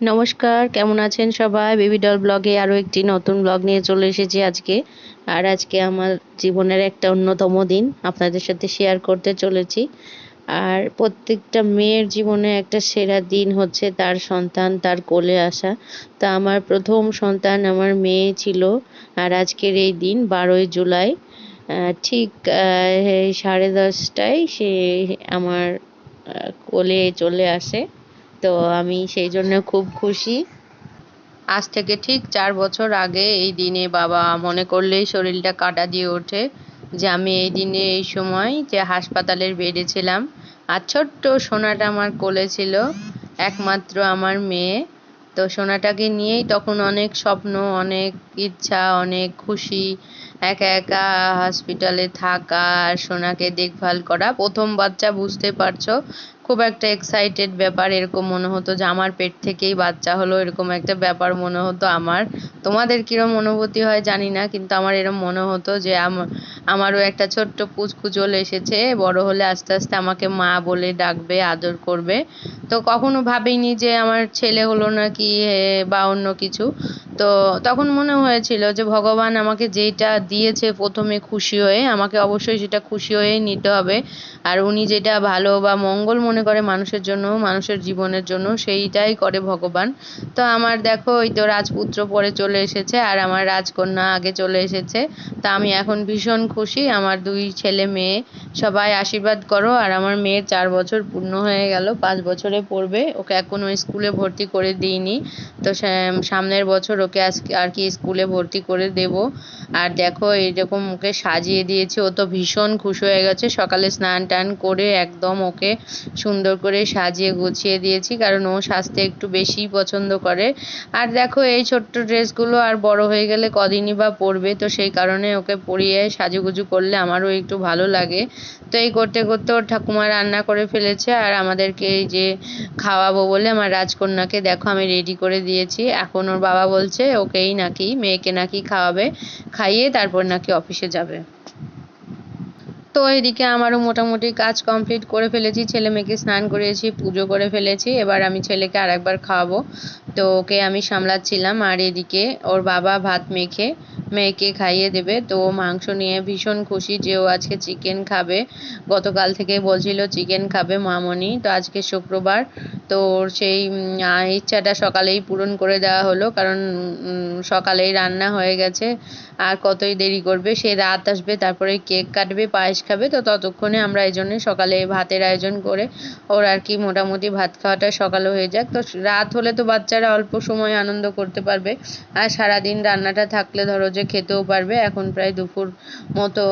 নমস্কার, কেমন আছেন সবাই? বেবি ডল ব্লগে আরও একটি নতুন ব্লগ নিয়ে চলে এসেছি আজকে। আর আজকে আমার জীবনের একটা অন্যতম দিন, আপনাদের সাথে শেয়ার করতে চলেছি। আর প্রত্যেকটা মেয়ের জীবনে একটা সেরা দিন হচ্ছে তার সন্তান, তার কোলে আসা। তা আমার প্রথম সন্তান আমার মেয়ে ছিল, আর আজকের এই দিন বারোই জুলাই ঠিক সাড়ে দশটায় সে আমার কোলে চলে আসে। তো আমি সেই জন্য খুব খুশি। আজ থেকে ঠিক চার বছর আগে এই দিনে বাবা মনে করলেই শরীরটা কাটা দিয়ে ওঠে যে আমি এই দিনে এই সময় যে হাসপাতালের বেডে ছিলাম। আর ছোট্ট সোনাটা আমার কোলে ছিল, একমাত্র আমার মেয়ে। তো সোনাটাকে নিয়েই তখন অনেক স্বপ্ন, অনেক ইচ্ছা, অনেক খুশি। একা একা হসপিটালে থাকা আর সোনাকে দেখভাল করা, প্রথম বাচ্চা বুঝতে পারছ খুব একটা এক্সাইটেড ব্যাপার, এরকম মনে হতো যে আমার পেট থেকেই বাচ্চা হলো, এরকম একটা ব্যাপার মনে হতো আমার। তোমাদের কীরকম অনুভূতি হয় জানি না, কিন্তু আমার এরম মনে হতো যে আমারও একটা ছোট্ট পুচকু চলে এসেছে, বড় হলে আস্তে আস্তে আমাকে মা বলে ডাকবে, আদর করবে। তো কখনো ভাবিনি যে আমার ছেলে হলো না নাকি বা অন্য কিছু। তো তখন মনে হয়েছিল যে ভগবান আমাকে যেটা দিয়েছে প্রথমে খুশি হয়ে, আমাকে অবশ্যই সেটা খুশি হয়েই নিতে হবে। আর উনি যেটা ভালো বা মঙ্গল মনে করে মানুষের জন্য, মানুষের জীবনের জন্য, সেইটাই করে ভগবান। তো আমার দেখো, ওই তো রাজপুত্র পরে চলে এসেছে আর আমার রাজকন্যা আগে চলে এসেছে। তা আমি এখন ভীষণ খুশি। আমার দুই ছেলে মেয়ে, সবাই আশীর্বাদ করো। আর আমার মেয়ের চার বছর পূর্ণ হয়ে গেল, পাঁচ বছরে পড়বে। ওকে এখনও স্কুলে ভর্তি করে দিইনি। তো সামনের বছর ওকে আজকে আর কি স্কুলে ভর্তি করে দেব। আর দেখো এরকম ওকে সাজিয়ে দিয়েছি। ও তো ভীষণ খুশি হয়ে গেছে। সকালে স্নান টান করে একদম ওকে সুন্দর করে সাজিয়ে গুছিয়ে দিয়েছি, কারণ ও সাজতে একটু বেশিই পছন্দ করে। আর দেখো, এই ছোট্ট ড্রেসগুলো আর বড় হয়ে গেলে কদিনই বা পরবে, তো সেই কারণে ওকে পরিয়ে সাজুগুজু করলে আমারও একটু ভালো লাগে। তো এই করতে করতে ওর ঠাকুমা রান্না করে ফেলেছে। আর আমাদেরকে এই যে খাওয়াবো বলে আমার রাজকন্যাকে দেখো, আমি রেডি করে দিয়েছি। এখন ওর বাবা বলছে ওকেই নাকি, মেয়েকে নাকি খাওয়াবে, খাইয়ে তারপর নাকি অফিসে যাবে। তো এদিকে আমারও মোটামুটি কাজ কমপ্লিট করে ফেলেছি, ছেলে মেয়েকে স্নান করিয়েছি, পুজো করে ফেলেছি, এবার আমি ছেলেকে আর একবার খাওয়াবো। তো ওকে আমি সামলাচ্ছিলাম, আর এদিকে ওর বাবা ভাত মেখে মেয়েকে খাইয়ে দেবে। তো মাংস নিয়ে ভীষণ খুশি যে ও আজকে চিকেন খাবে। গতকাল থেকে বলছিল চিকেন খাবে মামনি। তো আজকে শুক্রবার। তো সেই ইচ্ছাটা সকালেই পূরণ করে দেওয়া হলো। কারণ সকালেই রান্না হয়ে গেছে। আর কতই দেরি করবে? সে রাত আসবে, তারপরে কেক কাটবে, পায়েস খাবে। তো ততক্ষণে আমরা এই জন্যে সকালে ভাতের আয়োজন করে ওর আর কি মোটামুটি ভাত খাওয়াটা সকালে হয়ে যাক। তো রাত হলে তো বাচ্চারা অল্প সময় আনন্দ করতে পারবে। আর সারাদিন রান্নাটা থাকলে ধরো যে খেতেও পারবে। এখন প্রায় দুপুর মতো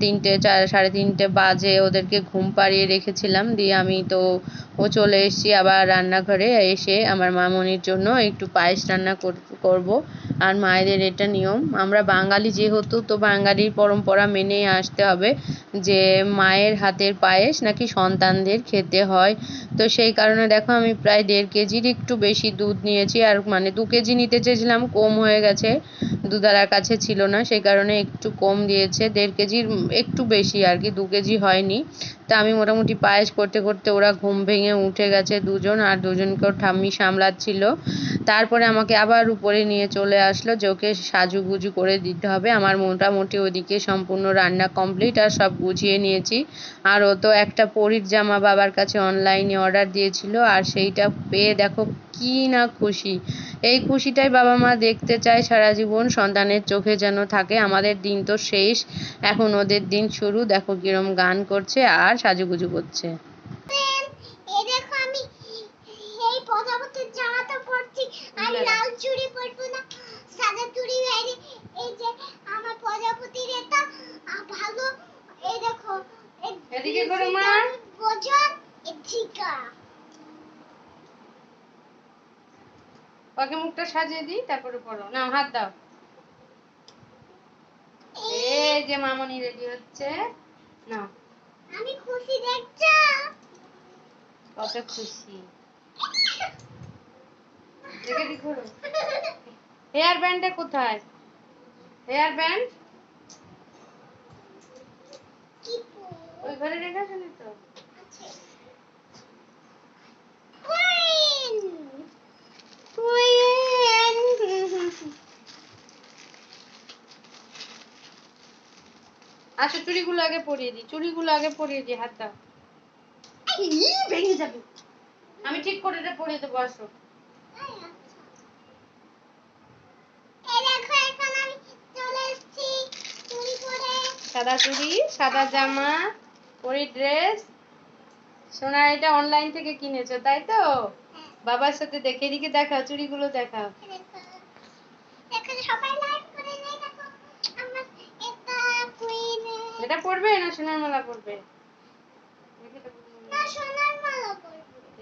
তিনটে, চার, সাড়ে তিনটে বাজে ওদেরকে ঘুম পাড়িয়ে রেখেছিলাম। দিয়ে আমি তো, ও চলে এসেছি আবার রান্নাঘরে এসে আমার মামনির জন্য একটু পায়েস রান্না করব। আর মায়েদের এটা নিয়ম। আমরা বাঙালি যেহেতু, তো বাঙালির পরম্পরা মেনে আসতে হবে যে মায়ের হাতের পায়েস নাকি সন্তানদের খেতে হয়। তো সেই কারণে দেখো আমি প্রায় দেড় কেজির একটু বেশি দুধ নিয়েছি। আর মানে দু কেজি নিতে চেয়েছিলাম, কম হয়ে গেছে। দুধারার কাছে ছিল না সেই কারণে একটু কম দিয়েছে, দেড় কেজির একটু বেশি আর কি, দু কেজি হয়নি। তা আমি মোটামুটি পায়েস করতে করতে ওরা ঘুম ভেঙে উঠে গেছে দুজন আর দুজনকেও ঠাম্মি সামলাচ্ছিল। তারপরে আমাকে আবার উপরে নিয়ে চলে আসলো যে, ওকে সাজুগুজু করে দিতে হবে। আমার মোটামুটি ওদিকে সম্পূর্ণ রান্না কমপ্লিট আর সব গুছিয়ে নিয়েছি। আর ও তো একটা পরীর জামা বাবার কাছে অনলাইনে অর্ডার দিয়েছিল আর সেইটা পেয়ে দেখো কি না খুশি? এই খুশিটাই বাবা মা দেখতে চায় সারা জীবন। সন্তানের চোখে যেন থাকে আমাদের দিন তো শেষ। এখন ওদের দিন শুরু। দেখো কিরম গান করছে আর সাজুগুজু করছে। আর লাল চুড়ি পরবো না সাদা চুড়ি বাইরে। এই যে আমার প্রজাপতির এটা ভালো। এই দেখো এদিকে করো মা। বোঝান ওকে মুখটা সাজিয়ে দিই তারপরে পড়ো। না হাত দাও। এই যে মামনি রেডি হচ্ছে। না আমি খুশি দেখছ? কত খুশি। দেখে দি করো। হেয়ার ব্যান্ডটা কোথায়? হেয়ার ব্যান্ড ওই ঘরে রেখেছো তো আছে আসো চুড়িগুলো আগে পরিয়ে দিই চুড়িগুলো আগে পরিয়ে দিই হাত দাও ভেঙে যাবে। আমি ঠিক করে এটা পরিয়ে দেবো আসো। করে সাদা চুড়ি সাদা জামা পরি ড্রেস। সোনার এটা অনলাইন থেকে কিনেছো তাই তো? বাবার সাথে দেখে এদিকে দেখাও চুড়িগুলো দেখাও। এটা পরবে না সোনার মালা পরবে। না সোনার মালা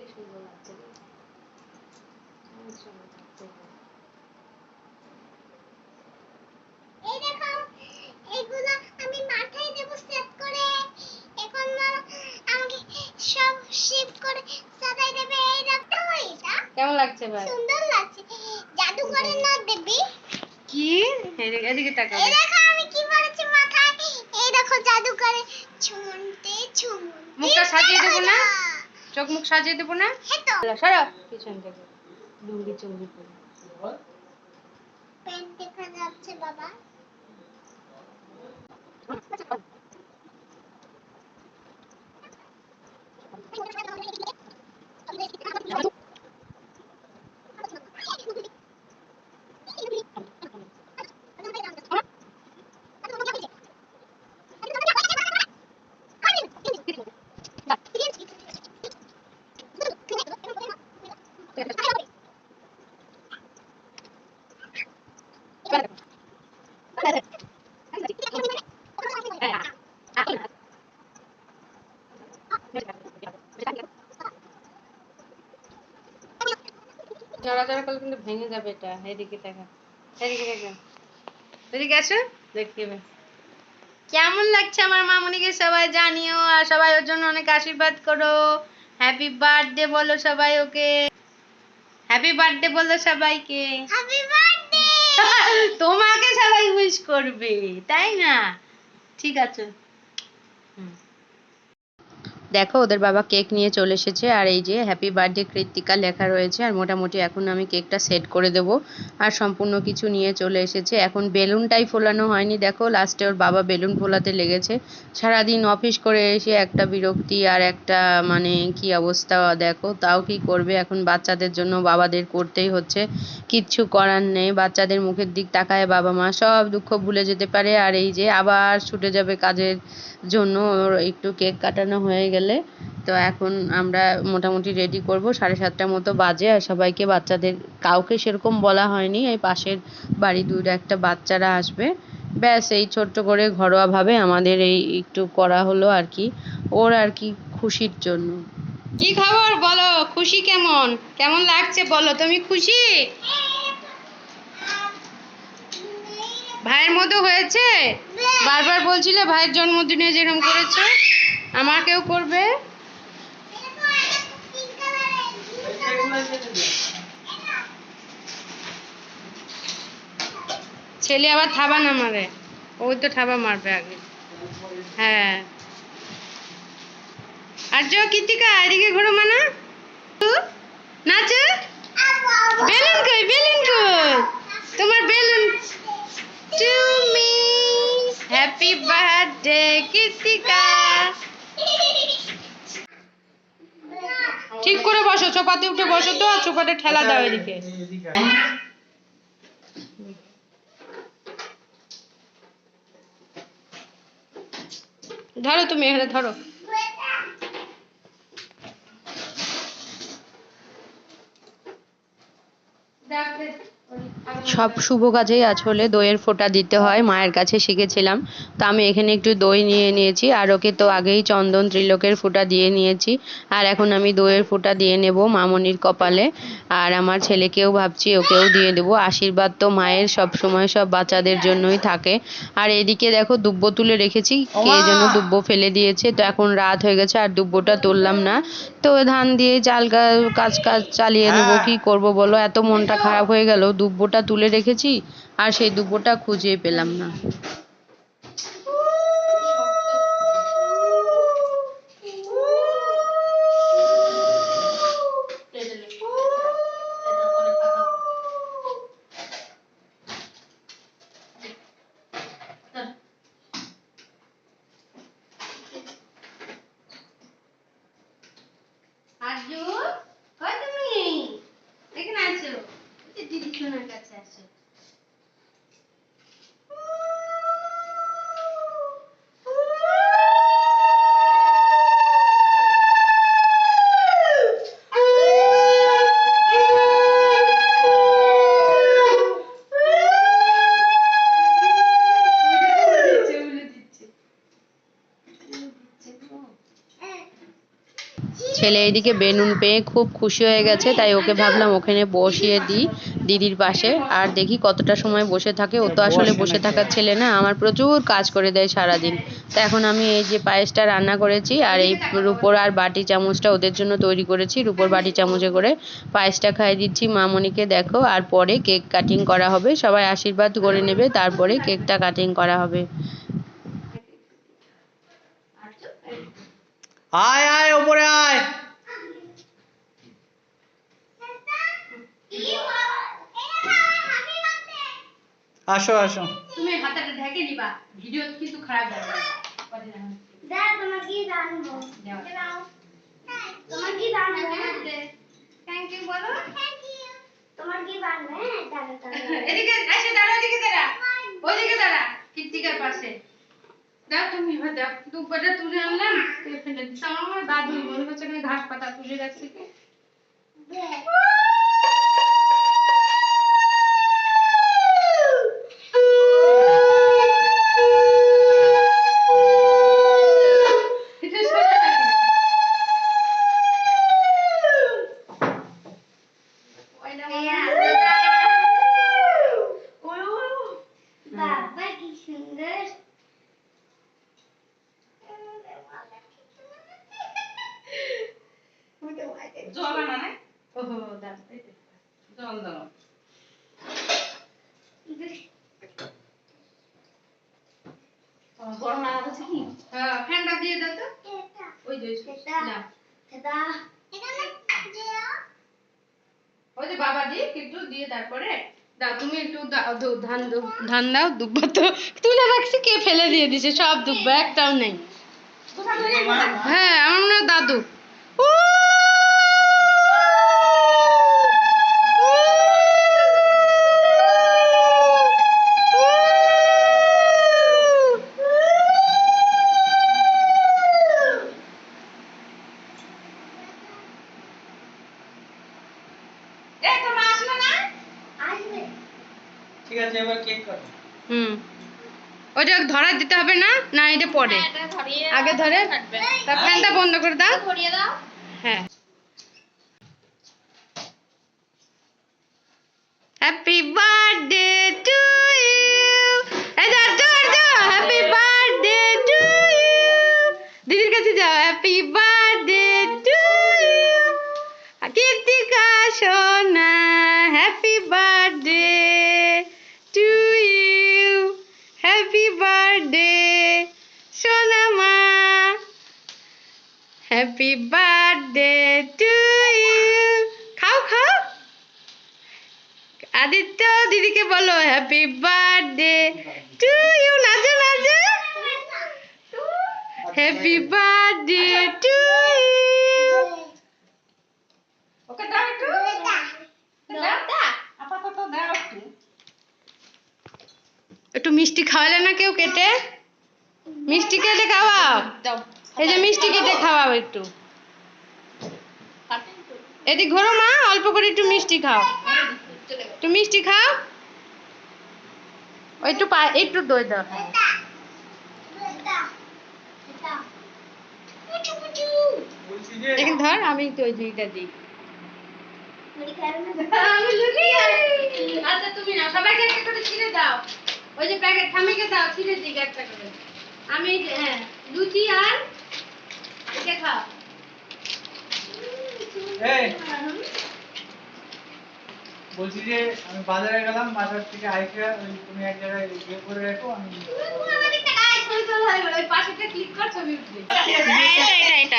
সুন্দর লাগছে এটা কেমন লাগছে ভাই? সুন্দর লাগছে। জাদু করে না দেবী কি? এদিকে এদিকে তাকাও এই দেখো আমি কি করেছি মাথায় এই দেখো জাদু করে ছুমন্তে ছুমন্তে মুখটা সাজিয়ে দেবো না? চোখ মুখ সাজিয়ে দেবো না? হ্যাঁ সরো পিছন থেকে। লুঙ্গি চুঙ্গি পরে। প্যান্ট দেখা যাচ্ছে বাবা নড়াচড়া করলে কিন্তু ভেঙে যাবে এটা এদিকে দেখা এদিকে দেখা এদিকে আসো দেখতে হবে। কেমন লাগছে আমার মামনিকে? সবাই জানিও আর সবাই ওর জন্য অনেক আশীর্বাদ করো। হ্যাপি বার্থডে বলো সবাই ওকে। হ্যাপি বার্থডে বলো সবাইকে। হ্যাপি বার্থডে তোমাকে সবাই উইশ করবে তাই না? ঠিক আছে। দেখো, ওদের বাবা কেক নিয়ে চলে এসেছে। আর এই যে হ্যাপি বার্থডে কৃত্তিকা লেখা রয়েছে। আর মোটামুটি এখন আমি কেকটা সেট করে দেব। আর সম্পূর্ণ কিছু নিয়ে চলে এসেছে। এখন বেলুনটাই ফোলানো হয়নি। দেখো লাস্টে ওর বাবা বেলুন ফোলাতে লেগেছে। সারাদিন অফিস করে এসে একটা বিরক্তি আর একটা মানে কি অবস্থা দেখো, তাও কি করবে? এখন বাচ্চাদের জন্য বাবাদের করতেই হচ্ছে। কিচ্ছু করার নেই। বাচ্চাদের মুখের দিক তাকায় বাবা মা। সব দুঃখ ভুলে যেতে পারে। আর এই যে আবার ছুটে যাবে কাজের জন্য। একটু কেক কাটানো হয়ে গেলে। তো এখন আমরা মোটামুটি রেডি করব। সাড়ে সাতটার মতো বাজে আর সবাইকে বাচ্চাদের, কাউকে সেরকম বলা হয়নি। এই পাশের বাড়ি দূর একটা বাচ্চারা আসবে। ব্যাস, এই ছোট্ট করে ঘরোয়াভাবে আমাদের এই একটু করা হলো আর কি। ওর আর কি খুশির জন্য। কি খবর বলো? খুশি কেমন? কেমন লাগছে বলো? তুমি খুশি? ভাইয়ের মতো হয়েছে? বারবার বলছিলে ভাইয়ের জন্মদিনে যেরকম করেছ, আমাকেও করবে? ছেলে আবার থাবা না মারে। ওই তো থাবা মারবে আগে। হ্যাঁ। আর কৃতিকা এদিকে ঘুরো মানা নাচো। বেলুন কই বেলুন কই? তোমার balloon to me happy birthday Kritika ঠিক করে বসো সোফাতে উঠে বসো তো আর সোফাতে ঠেলা দাও এদিকে। ধরো তুমি এখানে ধরো। সব শুভ কাজেই আসলে দইয়ের ফোঁটা দিতে হয় মায়ের কাছে শিখেছিলাম। তো আমি এখানে একটু দই নিয়ে নিয়েছি আর ওকে তো আগেই চন্দন ত্রিলোকের ফোঁটা দিয়ে নিয়েছি। আর এখন আমি দইয়ের ফোঁটা দিয়ে নেব মামনির কপালে। আর আমার ছেলেকেও ভাবছি ওকেও দিয়ে দেবো। আশীর্বাদ তো মায়ের সব সময় সব বাচ্চাদের জন্যই থাকে। আর এদিকে দেখো দুব্ব তুলে রেখেছি কে যেন দুব্ব ফেলে দিয়েছে। তো এখন রাত হয়ে গেছে আর দুব্বটা তুললাম না। তো ধান দিয়ে চাল কাজ কাজ চালিয়ে নেব কি করব বলো? এত মনটা খারাপ হয়ে গেল দুব্বটা তুলে রেখেছি আর সেই দুব্বোটা খুঁজে পেলাম না। ছেলে এদিকে বেলুন পেয়ে খুব খুশি হয়ে গেছে তাই ওকে ভাবলাম ওখানে বসিয়ে দিই দিদির পাশে। আর দেখি কতটা সময় বসে থাকে। ও তো আসলে বসে থাকার ছেলে না আমার প্রচুর কাজ করে দেয় সারাদিন। তা এখন আমি এই যে পায়েসটা রান্না করেছি আর এই রুপোর আর বাটি চামচটা ওদের জন্য তৈরি করেছি। রুপোর বাটি চামচে করে পায়েসটা খাইয়ে দিচ্ছি। মামনিকে দেখো আর পরে কেক কাটিং করা হবে। সবাই আশীর্বাদ করে নেবে তারপরে কেকটা কাটিং করা হবে। আয় আয় ওপরে আয়। আসো আসো। তুমি হাতাটা ঢেকে নিবা। ভিডিও কিন্তু খারাপ যাবে দাদা তোমার কি জানব। দাও। দাও তোমার কি জানব থ্যাংক ইউ বলো। থ্যাংক ইউ তোমার কি জানব হ্যাঁ? দাদা দাদা এদিকে এসে দাঁড়া ওদিকে দাঁড়া। ওদিকে দাঁড়া কীর্তিকার পাশে। দাও তুমি এবার দাও দুব্বাটা তুলে আনলাম ফেলে দিস আমার দাদু মনে হচ্ছে এখানে ঘাস পাতা তুলে রাখছে। জল আনা না? ওহো দাও জল দাও। গরম লাগা আছে কি? হ্যাঁ ফ্যানটা দিয়ে দাও তো। ওই যে ওই বাবা দিয়ে কিন্তু দিয়ে তারপরে দাও তুমি একটু দাও ধান দাও ধান দাও দুব্বা তো। তুলে রাখছি কে ফেলে দিয়ে দিছে সব দুব্বা একটাও নেই। হ্যাঁ আমার মনে হয় দাদু উ! এ তোমরা আসলে না আসবে ঠিক আছে এবার কেক কাটো হুম ওটা ধরা দিতে হবে না না এটা পরে। আগে ধরে তা ফ্যানটা বন্ধ করে দাও। হ্যাপি বার্থডে টু ইউ নাচো নাচো happy birthday to you okay দাও একটু একটু মিষ্টি খাওয়ালে না কেউ কেটে? মিষ্টি কেটে খাওয়াও। এই যে মিষ্টি কেটে খাওয়াও একটু। এদিক ঘোরো মা অল্প করে একটু মিষ্টি খাও। একটু মিষ্টি খাও। একটু পা একটু দই দাও। এখন ধর আমি ওই দুইটা দিই। আচ্ছা তুমি না সবাইকে একটা করে ছিঁড়ে দাও। ওই যে প্যাকেট ঠামিকে দাও ছিঁড়ে দিই একটা করে। আমি হ্যাঁ লুচি আর এটা খাও। এই। বলছি যে আমি বাজারে গেলাম বাজার থেকে আইসে ওই তুমি এক জায়গায় ইয়ে করে রেখো আমি ওই পাশেটা ক্লিক কর ছবি উঠবে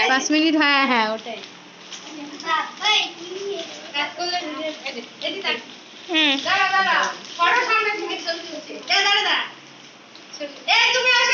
পাঁচ মিনিট হ্যাঁ হ্যাঁ ওটাই। তাক দাঁড়া দাঁড়া ফটো সামনে থেকে ছবি তুলছে দাঁড়া দাঁড়া দাঁড়া ছবি- এই তুমি আসো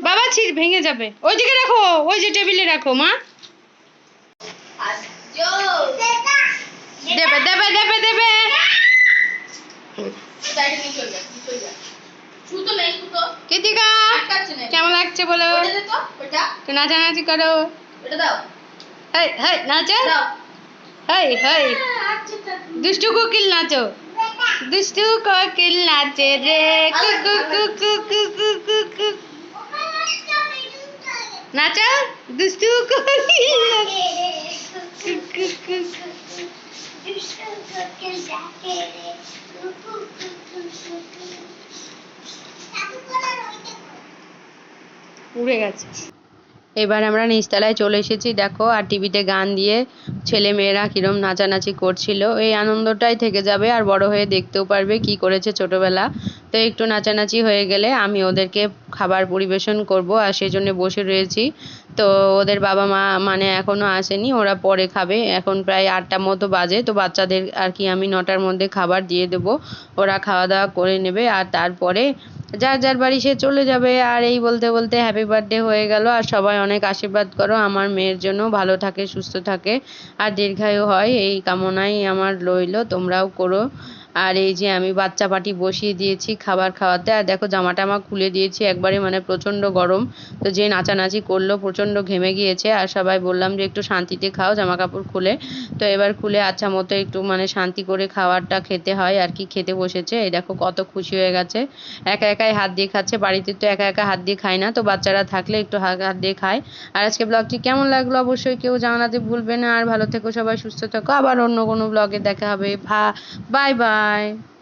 বাবা ছিট ভেঙে যাবে। ওই দিকে রাখো, ওই যে টেবিলে রাখো, মা। দেবে দেবে দেবে দেবে। কেমন লাগছে বলো? নাচানাচি করো। নাচো। দুষ্টু কোকিল নাচো। দুষ্টু ককিল নাচে রে কু কু দুষ্টু ককিল উড়ে গেছে। এবার আমরা নিচতলায় চলে এসেছি। দেখো, আর টিভিতে গান দিয়ে ছেলে মেয়েরা কিরম নাচানাচি করছিল। এই আনন্দটাই থেকে যাবে, আর বড় হয়ে দেখতেও পারবে কি করেছে ছোটবেলা। তো একটু নাচানাচি হয়ে গেলে আমি ওদেরকে খাবার পরিবেশন করব, আর সেই জন্য বসে রয়েছি। তো ওদের বাবা মা মানে এখনও আসেনি, ওরা পরে খাবে। এখন প্রায় আটটা মতো বাজে, তো বাচ্চাদের আর কি আমি নটার মধ্যে খাবার দিয়ে দেবো। ওরা খাওয়া দাওয়া করে নেবে, আর তারপরে যার যার বাড়ি সে চলে যাবে। আর এই বলতে বলতে হ্যাপি বার্থডে হয়ে গেল। আর সবাই অনেক আশীর্বাদ করো, আমার মেয়ের জন্য ভালো থাকে, সুস্থ থাকে। আর দীর্ঘায়ু হয়, এই কামনাই আমার রইল, তোমরাও করো। আর এই যে আমি বাচ্চা পাটি বসিয়ে দিয়েছি খাবার খাওয়াতে, আর দেখো জামাটা আমার খুলে দিয়েছি একবারে মানে প্রচণ্ড গরম। তো যে নাচানাচি করল প্রচণ্ড ঘেমে গিয়েছে, আর সবাই বললাম যে একটু শান্তিতে খাও জামা কাপড় খুলে। তো এবার খুলে আচ্ছা মতো একটু মানে শান্তি করে খাবারটা খেতে হয়, আর কি খেতে বসেছে। এই দেখো কত খুশি হয়ে গেছে। একা একাই হাত দিয়ে খাচ্ছে, বাড়িতে তো একা একা হাত দিয়ে খায় না। তো বাচ্চারা থাকলে একটু হাত দিয়ে খায়। আর আজকে ব্লগটি কেমন লাগল অবশ্যই কেউ জানাতে ভুলবে না। আর ভালো থেকো সবাই, সুস্থ থেকো। আবার অন্য কোনো ব্লগে দেখা হবে। ভা, বাই বাই। Bye.